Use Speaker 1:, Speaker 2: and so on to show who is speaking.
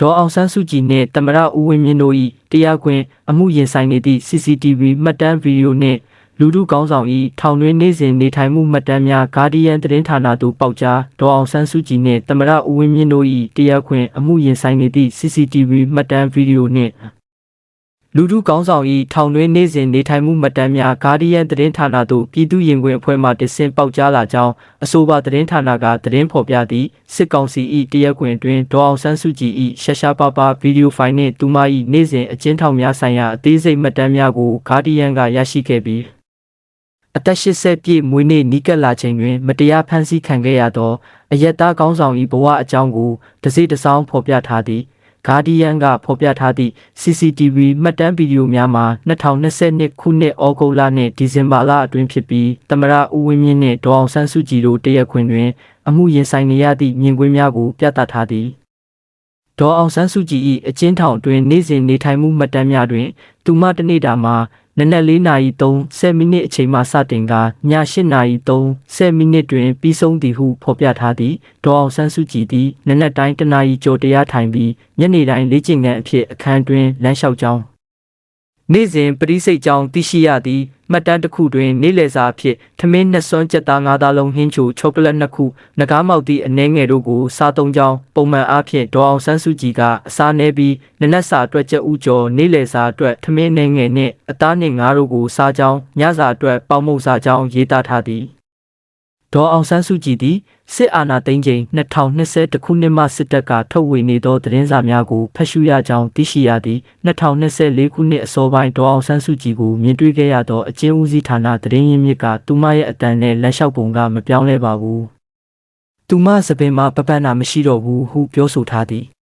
Speaker 1: ဒေါ်အောင်ဆန်းစုကြည်နှင့်တမရဦးဝင်းမြင့်တို့၏တရားခွင်အမှုရင်ဆိုင်နေသည့် CCTV မှတ်တမ်းဗီဒီယိုနှင့်လူထုကောင်းဆောင်၏ထောင်တွင်နေစဉ်နေထိုင်မှုမှတ်တမ်းများဂါဒီယန်သတင်းဌာနသို့ပေါက်ကြားဒေါ်အောင်ဆန်းစုကြည်နှင့်တမရဦးဝင်းမြင့်တို့၏တရားခွင်အမှုရင်ဆိုင်နေသည့် CCTV မှတ်တမ်းဗီဒီယိုနှင့် လူထုကောင်းဆောင်၏ထောင်တွင်နေစဉ်နေထိုင်မှုမှတ်တမ်းများဂါဒီယန်သတင်းဌာနသို့ပြည်သူရင်ခွင်အဖွဲ့မှတဆင့်ပေါက်ကြားလာကြောင်းအဆိုပါသတင်းဌာနကသတင်းဖော်ပြသည့်စစ်ကောင်စီ၏တရားခွင်တွင်ဒေါ်အောင်ဆန်းစုကြည်၏ရှာရှာပါပါဗီဒီယိုဖိုင်နှင့်သူမ၏နေစဉ်အကျဉ်းထောင်များဆိုင်ရာအသေးစိတ်မှတ်တမ်းများကိုဂါဒီယန်ကရရှိခဲ့ပြီးအသက်80ပြည့်မွေးနေ့နီးကပ်လာချိန်တွင်မတရားဖမ်းဆီးခံခဲ့ရသောအယက်သားကောင်းဆောင်၏ဘဝအကြောင်းကိုတစ်စိတ်တစ်စောင်းဖော်ပြထားသည် Guardian ကဖော်ပြထားသည့် CCTV မှတ်တမ်းဗီဒီယိုများမှာ2022ခုနှစ်ဩဂုတ်လနှင့်ဒီဇင်ဘာလအတွင်းဖြစ်ပြီးတမရဦးဝင်းမြင့်နှင့်ဒေါ်အောင်ဆန်းစုကြည်တို့တရားခွင်တွင် အမှုရင်ဆိုင်နေရသည့်မြင်ကွင်းများကိုပြသထားသည်ဒေါ်အောင်ဆန်းစုကြည်၏အကျဉ်းထောင်အတွင်းနေ့စဉ်နေထိုင်မှုမှတ်တမ်းများတွင် သူမတစ်နေ့တာမှာ နနက်၄နာရီ30မိနစ်အချိန်မှစတင်ကည8နာရီ30မိနစ်တွင်ပြီးဆုံးသည်ဟုဖော်ပြထားသည်ဒေါ်အောင်ဆန်းစုကြည်သည်နနက်တိုင်းတနာရီကျော်တရားထိုင်ပြီးညနေတိုင်းလေ့ကျင့်ခန်းအဖြစ်အခန်းတွင်လမ်းလျှောက်ကြောင်း နေ့စဉ်ပရိစိတ်ကြောင်းသိရှိရသည်မှတ်တမ်းတစ်ခုတွင်နေ့လည်စာအဖြစ်ထမင်းနှစ်စွန်းကြက်သားငါးသားလုံးဟင်းချိုချောကလက်နှစ်ခုငကားမောက်သည့်အနှဲငယ်တို့ကိုစားသုံးကြောင်းပုံမှန်အားဖြင့်ဒေါ်အောင်ဆန်းစုကြည်ကအစားနေပြီးနနက်စာအတွက်ချက်ဥကျော်နေ့လည်စာအတွက်ထမင်းနှဲငယ်နှင့်အသားနှင့်ငါးတို့ကိုစားကြောင်းညစာအတွက်ပေါမုတ်စာကြောင်းရေးသားထားသည် ဒေါ်အောင်ဆန်းစုကြည်သည်စစ်အာဏာသိမ်းချိန်2020ခုနှစ်မှစစ်တပ်ကထုတ်ဝေနေသောသတင်းစာများကိုဖတ်ရှုရကြောင်းသိရှိရသည်2024ခုနှစ်အစောပိုင်းဒေါ်အောင်ဆန်းစုကြည်ကိုမြင်တွေ့ခဲ့ရသောအကျဉ်းဦးစီးဌာနသတင်းရင်းမြစ်ကသူမရဲ့အတန်နဲ့လက်လျှောက်ပုံကမပြောင်းလဲပါဘူး။သူမစပင်မှာပပန်းနာမရှိတော့ဘူးဟုပြောဆိုထားသည်။